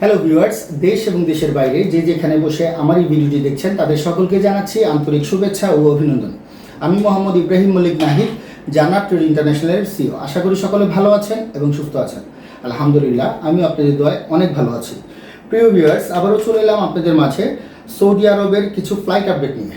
Hello viewers দেশ এবং দেশের বাইরে যে যেখানে বসে আমার এই ভিডিওটি দেখছেন, তাদের সকলকে জানাচ্ছি আন্তরিক শুভেচ্ছা ও অভিনন্দন। আমি মোহাম্মদ ইব্রাহিম মল্লিক নাহিদ, জান্নাত ট্রেড ইন্টারন্যাশনালের সিও আশা করি সকলে ভালো আছেন এবং সুস্থ আছেন। আলহামদুলিল্লাহ আমি আপনাদের দোয়ায় অনেক ভালো আছি। প্রিয় ভিউয়ার্স আবারও চলে এলাম আপনাদের মাঝে সৌদি আরবের কিছু ফ্লাইট আপডেট নিয়ে।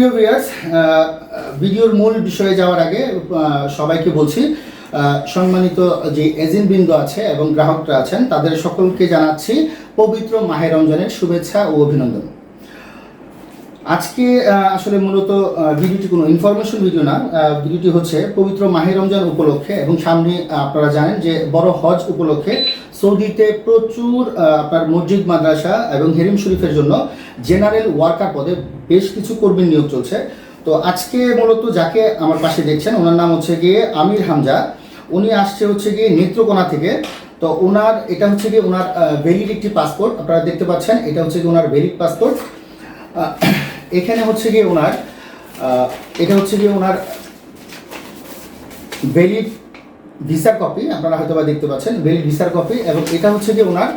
প্রিয় ভিউয়ার্স ভিডিওর মূল বিষয়ে যাওয়ার আগে সবাইকে বলছি সম্মানিত যে এজেন্টবৃন্দ আছে এবং গ্রাহকরা আছেন, তাদের সকলকে জানাচ্ছি পবিত্র মাহে রমজানের শুভেচ্ছা ও অভিনন্দন। আজকে আসলে মূলত ভিডিওটি কোনো ইনফরমেশন ভিডিও না ভিডিওটি হচ্ছে পবিত্র মাহে রমজান উপলক্ষে এবং সামনে আপনারা জানেন যে বড় হজ উপলক্ষে সৌদিতে প্রচুর আপনার মসজিদ, মাদ্রাসা এবং হেরিম শরীফের জন্য জেনারেল ওয়ার্কার পদে বেশ কিছু কর্মী নিয়োগ চলছে। তো আজকে মূলত যাকে আমার পাশে দেখছেন, ওনার নাম হচ্ছে গিয়ে আমির হামজা। উনি আসছে হচ্ছে গিয়ে নেত্রকোনা থেকে। তো ওনার, এটা হচ্ছে গিয়ে ওনার ভ্যালিড একটি পাসপোর্ট আপনারা দেখতে পাচ্ছেন, এটা হচ্ছে গিয়ে ওনার ভ্যালিড পাসপোর্ট এখানে হচ্ছে গিয়ে ওনার এটা হচ্ছে গিয়ে ওনার ভ্যালিড ভিসার কপি আপনারা হয়তো বা দেখতে পাচ্ছেন ভ্যালিড ভিসার কপি এবং এটা হচ্ছে গিয়ে ওনার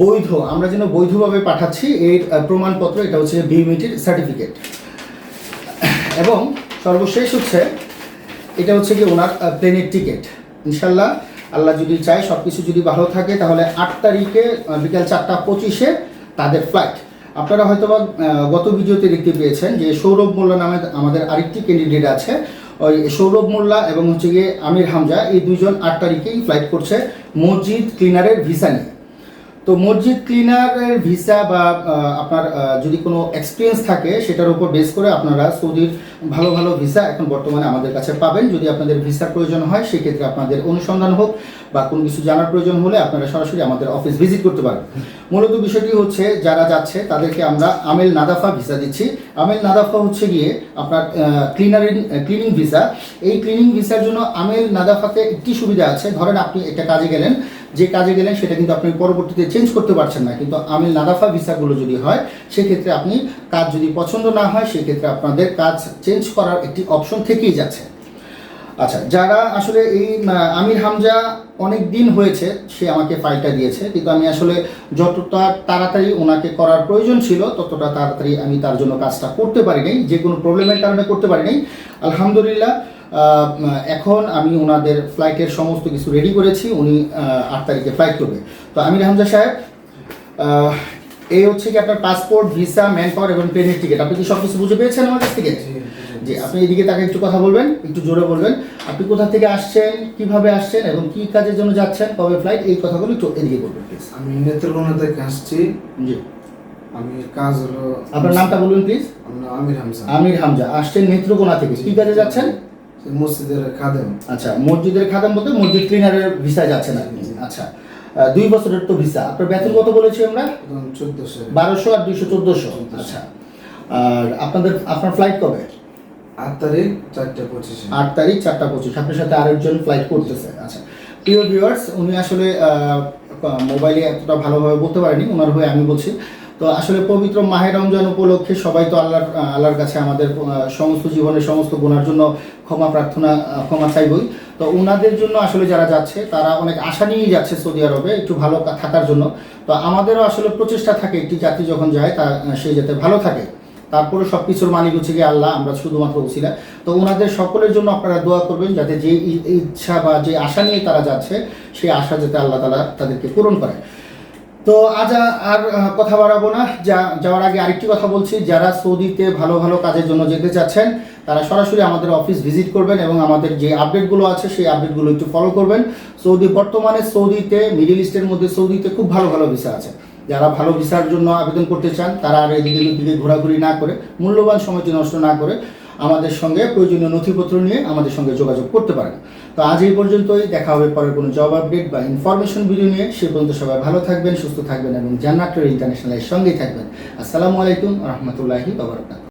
বৈধ, আমরা যেন বৈধভাবে পাঠাচ্ছি, এর প্রমাণপত্র, এটা হচ্ছে বিউমিটির সার্টিফিকেট এবং সর্বশেষ হচ্ছে, এটা হচ্ছে কি ওনার প্লেনের টিকিট ইনশাল্লাহ, আল্লাহ যদি চায় সব কিছু যদি ভালো থাকে, তাহলে আট তারিখে বিকাল চারটা পঁচিশে তাদের ফ্লাইট আপনারা হয়তো বা গত ভিডিওতে দেখতে পেয়েছেন যে সৌরভ মোল্লা নামে আমাদের আরেকটি ক্যান্ডিডেট আছে। ওই সৌরভ মোল্লা এবং হচ্ছে গিয়ে আমির হামজা, এই দুজন আট তারিখেই ফ্লাইট করছে মসজিদ ক্লিনারের ভিসা নিয়ে। তো মসজিদ ক্লিনারের ভিসা বা আপনার যদি কোনো এক্সপিরিয়েন্স থাকে, সেটার উপর বেস করে আপনারা সৌদির ভালো ভালো ভিসা এখন বর্তমানে আমাদের কাছে পাবেন। যদি আপনাদের ভিসার প্রয়োজন হয়, সেক্ষেত্রে আপনাদের অনুসন্ধান হোক বা কোনো কিছু জানার প্রয়োজন হলে আপনারা সরাসরি আমাদের অফিস ভিজিট করতে পারেন। মূলত বিষয়টি হচ্ছে, যারা যাচ্ছে, তাদেরকে আমরা আমেল নাদাফা ভিসা দিচ্ছি। আমেল নাদাফা হচ্ছে গিয়ে আপনার ক্লিনারিং ক্লিনিং ভিসা এই ক্লিনিং ভিসার জন্য আমেল নাদাফাতে একটি সুবিধা আছে। ধরেন আপনি একটা কাজে গেলেন যে কাজে গেলেন সেটা কিন্তু আপনি পরবর্তীতে চেঞ্জ করতে পারছেন না। কিন্তু আমিল নাদাফা ভিসাগুলো যদি হয়, সেক্ষেত্রে আপনি কাজ যদি পছন্দ না হয়, সেক্ষেত্রে আপনাদের কাজ চেঞ্জ করার একটি অপশন থেকেই যাচ্ছে। আচ্ছা যারা আসলে এই আমির হামজা অনেক দিন হয়েছে, সে আমাকে ফাইলটা দিয়েছে। কিন্তু আমি আসলে যতটা তাড়াতাড়ি ওনাকে করার প্রয়োজন ছিল, ততটা তাড়াতাড়ি আমি তার জন্য কাজটা করতে পারি নাই যে কোনো প্রবলেমের কারণে করতে পারি নাই আলহামদুলিল্লাহ এখন আমি ওনাদের ফ্লাইটের সমস্ত কিছু রেডি করেছি উনি আট তারিখে ফ্লাইট করবে। তো আমির হামজা সাহেব এই হচ্ছে কি আপনার পাসপোর্ট ভিসা ম্যান পাওয়ার এবং ট্রেনের টিকিট আপনি কি সব কিছু বুঝে পেয়েছেন আমার কাছ থেকে? জি আপনি এদিকে তাকে একটু কথা বলবেন একটু জোরে বলবেন। আপনি কোথা থেকে আসছেন কীভাবে আসছেন এবং কি কাজের জন্য যাচ্ছেন কবে ফ্লাইট এই কথাগুলো একটু এদিকে বলবেন প্লিজ আমি নেত্রকোনা থেকে আসছি। জি। আমি কাজ হলো আপনার নামটা বলুন প্লিজ আমার নাম আমির হামজা। আসছেন নেত্রকোনা থেকে। কি কাজে যাচ্ছেন? মসজিদের খাদেম। আচ্ছা মসজিদের খাদাম বলতে মসজিদ ক্লিনারের ভিসা যাচ্ছেন আপনি আচ্ছা দুই বছরের তো ভিসা আপনার বেতন কত বলেছি আমরা? চোদ্দশো। বারোশো আর দুইশো চোদ্দোশো। আচ্ছা আর আপনাদের আপনার ফ্লাইট কবে? আট তারিখ চারটে পঁচিশে। আট তারিখ চারটা পঁচিশ। আপনার সাথে আরেকজন ফ্লাইট করতেছে। আচ্ছা প্রিয় ভিউয়ার্স উনি আসলে মোবাইলে এতটা ভালোভাবে বলতে পারেনি। ওনার হয়ে আমি বলছি তো আসলে পবিত্র মাহে রমজান উপলক্ষে সবাই তো আল্লাহর আল্লাহর কাছে আমাদের সমস্ত জীবনের সমস্ত গুণার জন্য ক্ষমা প্রার্থনা ক্ষমা চাইবই। তো ওনাদের জন্য আসলে যারা যাচ্ছে তারা অনেক আশা নিয়েই যাচ্ছে সৌদি আরবে একটু ভালো থাকার জন্য। তো আমাদেরও আসলে প্রচেষ্টা থাকে একটি জাতি যখন যায় তা আহ, সে যাতে ভালো থাকে। তারপরে সব কিছুর মালিক হচ্ছে গিয়ে আল্লাহ আমরা শুধুমাত্র উছিলা তো ওনাদের সকলের জন্য আপনারা দোয়া করবেন যাতে যে ইচ্ছা বা যে আশা নিয়ে তারা যাচ্ছে সেই আশা যাতে আল্লাহ তালা তাদেরকে পূরণ করে তো আজ আর কথা বাড়াবো না। যা, যাওয়ার আগে আরেকটি কথা বলছি। যারা সৌদিতে ভালো ভালো কাজের জন্য যেতে চাচ্ছেন, তারা সরাসরি আমাদের অফিস ভিজিট করবেন এবং আমাদের যে আপডেটগুলো আছে, সেই আপডেটগুলো একটু ফলো করবেন। সৌদি, বর্তমানে সৌদিতে মিডিল ইস্টের মধ্যে সৌদিতে খুব ভালো ভালো ভিসা আছে। যারা ভালো ভিসার জন্য আবেদন করতে চান, তারা আর এদিকে ঘোরাঘুরি না করে, মূল্যবান সময়টি নষ্ট না করে আমাদের সঙ্গে প্রয়োজনীয় নথিপত্র নিয়ে আমাদের সঙ্গে যোগাযোগ করতে পারেন। তো আজ এই পর্যন্তই, দেখা হবে পরে কোনো জব আপডেট বা ইনফরমেশন ভিডিও নিয়ে। সে পর্যন্ত সবাই ভালো থাকবেন, সুস্থ থাকবেন এবং জান্নাক্টর ইন্টারন্যাশনালের সঙ্গেই থাকবেন। আসসালামু আলাইকুম রহমতুল্লাহি বাবরকাত